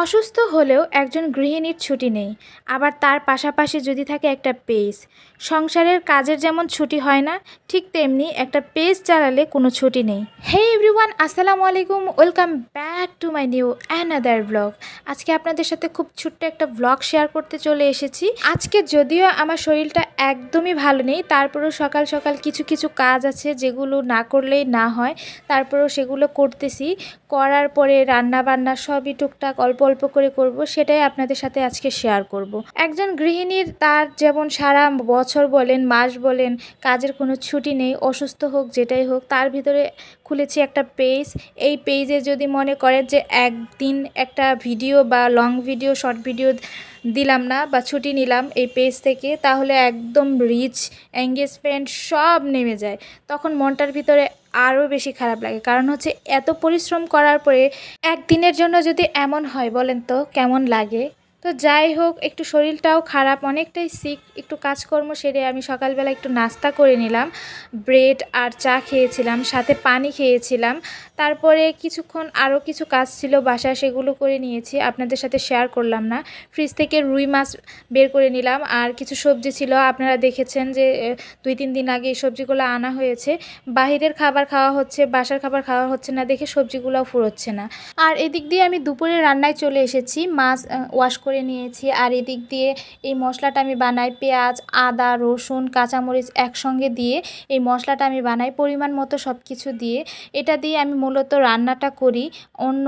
অসুস্থ হলেও একজন গৃহিণীর ছুটি নেই, আবার তার পাশাপাশি যদি থাকে একটা পেজ। সংসারের কাজের যেমন ছুটি হয় না, ঠিক তেমনি একটা পেজ চালালে কোনো ছুটি নেই। হে এভরিওয়ান, আসসালামু আলাইকুম, welcome back to my new another blog. আজকে আপনাদের সাথে খুব ছোট্ট একটা ব্লগ শেয়ার করতে চলে এসেছি। আজকে যদিও আমার শরীরটা একদমই ভালো নেই, তারপরেও সকাল সকাল কিছু কিছু কাজ আছে যেগুলো না করলেই না হয়, তারপরেও সেগুলো করতেছি। করার পরে রান্না বান্না সবই টুকটাক, অল্প অল্প করে করব, সেটাই আপনাদের সাথে আজকে শেয়ার করব। একজন গৃহিণীর তার যেমন সারা বছর বলেন, মাস বলেন, কাজের কোনো ছুটি নেই, অসুস্থ হোক, যেটাই হোক, তার ভিতরে খুলেছি একটা পেজ এই পেজে যদি মনে করেন যে একদিন একটা ভিডিও বা লং ভিডিও শর্ট ভিডিও দিলাম না বা ছুটি নিলাম এই পেজ থেকে, তাহলে একদম রিচ এঙ্গেজমেন্ট সব নেমে যায়। তখন মনটার ভিতরে আরও বেশি খারাপ লাগে। কারণ হচ্ছে এত পরিশ্রম করার পরে একদিনের জন্য যদি এমন হয় বলেন তো, কেমন লাগে? তো যাই হোক, একটু শরীরটাও খারাপ, অনেকটাই সিক একটু কাজকর্ম সেরে আমি সকালবেলা একটু নাস্তা করে নিলাম ব্রেড আর চা খেয়েছিলাম, সাথে পানি খেয়েছিলাম, তারপরে কিছুক্ষণ আরও কিছু কাজ ছিল বাসায়, সেগুলো করে নিয়েছি, আপনাদের সাথে শেয়ার করলাম না ফ্রিজ থেকে রুই মাছ বের করে নিলাম, আর কিছু সবজি ছিল, আপনারা দেখেছেন যে দুই তিন দিন আগে এই সবজিগুলো আনা হয়েছে, বাহিরের খাবার খাওয়া হচ্ছে, বাসার খাবার খাওয়া হচ্ছে না দেখে সবজিগুলোও ফুরোচ্ছে না, আর এদিক দিয়ে আমি দুপুরে রান্নায় চলে এসেছি, মাছ ওয়াশ করে নিয়েছি। আর এদিক দিয়ে এই মশলাটা আমি বানাই পেঁয়াজ, আদা, রসুন, কাঁচামরিচ একসঙ্গে দিয়ে এই মশলাটা আমি বানাই পরিমাণ মতো সব কিছু দিয়ে। এটা দিয়ে আমি মূলত রান্নাটা করি। অন্য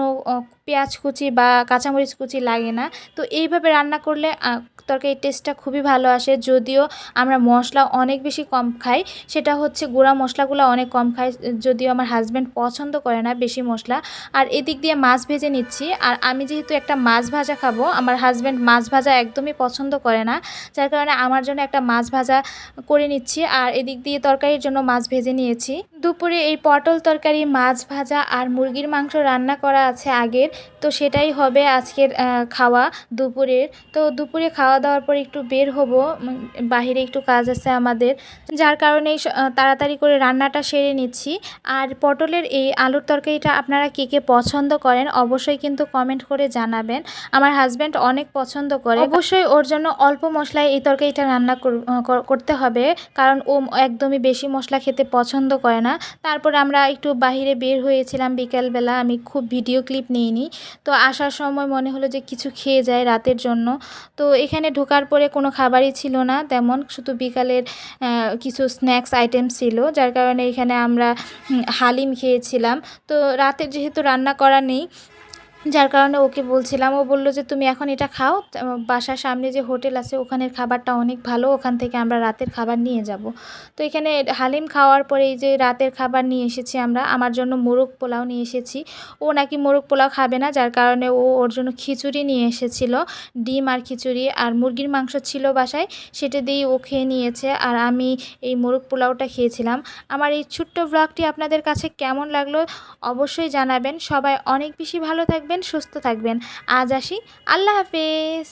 পেঁয়াজ কুচি বা কাঁচামরিচ কুচি লাগে না। তো এইভাবে রান্না করলে তরকারির টেস্টটা খুবই ভালো আসে। যদিও আমরা মশলা অনেক বেশি কম খাই, সেটা হচ্ছে গুঁড়া মশলাগুলো অনেক কম খাই, যদিও আমার হাজব্যান্ড পছন্দ করে না বেশি মশলা। আর এদিক দিয়ে মাছ ভেজে নিচ্ছি, আর আমি যেহেতু একটা মাছ ভাজা খাব, আমার হাজব্যান্ড মাছ ভাজা একদমই পছন্দ করে না, যার কারণে আমার জন্য একটা মাছ ভাজা করে নিচ্ছি, আর এদিক দিয়ে তরকারির জন্য মাছ ভেজে নিয়েছি। দুপুরে এই পটল তরকারি, মাছ ভাজা আর মুরগির মাংস রান্না করা আছে আগের, তো সেটাই হবে আজকের খাওয়া দুপুরের। তো দুপুরে খাওয়া দাওয়ার পর একটু বের হব বাহিরে একটু কাজ আছে আমাদের। যার কারণে তাড়াতাড়ি করে রান্নাটা সেরে নিচ্ছি। আর পটলের এই আলুর তরকারিটা আপনারা কে কে পছন্দ করেন অবশ্যই কিন্তু কমেন্ট করে জানাবেন। আমার হাজব্যান্ড অনেক পছন্দ করে। অবশ্যই ওর জন্য অল্প মশলায় এই তরকারিটা রান্না কর- করতে হবে। কারণ ও একদমই বেশি মশলা খেতে পছন্দ করে না। তারপর আমরা একটু বাইরে বের হয়েছিলাম বিকালবেলা। আমি খুব ভিডিও ক্লিপ নিইনি। তো আসার সময় মনে হলো যে কিছু খেয়ে যায় রাতের জন্য। তো এখানে ঢোকার পরে কোনো খাবারই ছিল না, তেমন শুধু বিকালের কিছু স্ন্যাক্স আইটেম ছিল, যার কারণে এখানে আমরা হালিম খেয়েছিলাম। তো রাতে যেহেতু রান্না করা নেই যার কারণে ওকে বলছিলাম, ও বলল যে, তুমি এখন এটা খাও বাসার সামনে যে হোটেল আছে, ওখানের খাবারটা অনেক ভালো, ওখান থেকে আমরা রাতের খাবার নিয়ে যাব। তো এখানে হালিম খাওয়ার পরে এই যে রাতের খাবার নিয়ে এসেছি আমরা, আমার জন্য মোরগ পোলাও নিয়ে এসেছি। ও নাকি মোরগ পোলাও খাবে না, যার কারণে ও ওর জন্য খিচুড়ি নিয়ে এসেছিল, ডিম আর খিচুড়ি, আর মুরগির মাংস ছিল বাসায়, সেটা দিয়েই ও খেয়ে নিয়েছে, আর আমি এই মোরগ পোলাওটা খেয়েছিলাম। আমার এই ছোট্ট ব্লগটি আপনাদের কাছে কেমন লাগল, অবশ্যই জানাবেন। সবাই অনেক বেশি ভালো থাকবেন সুস্থ থাকবেন। আজ আসি। আল্লাহ হাফেজ।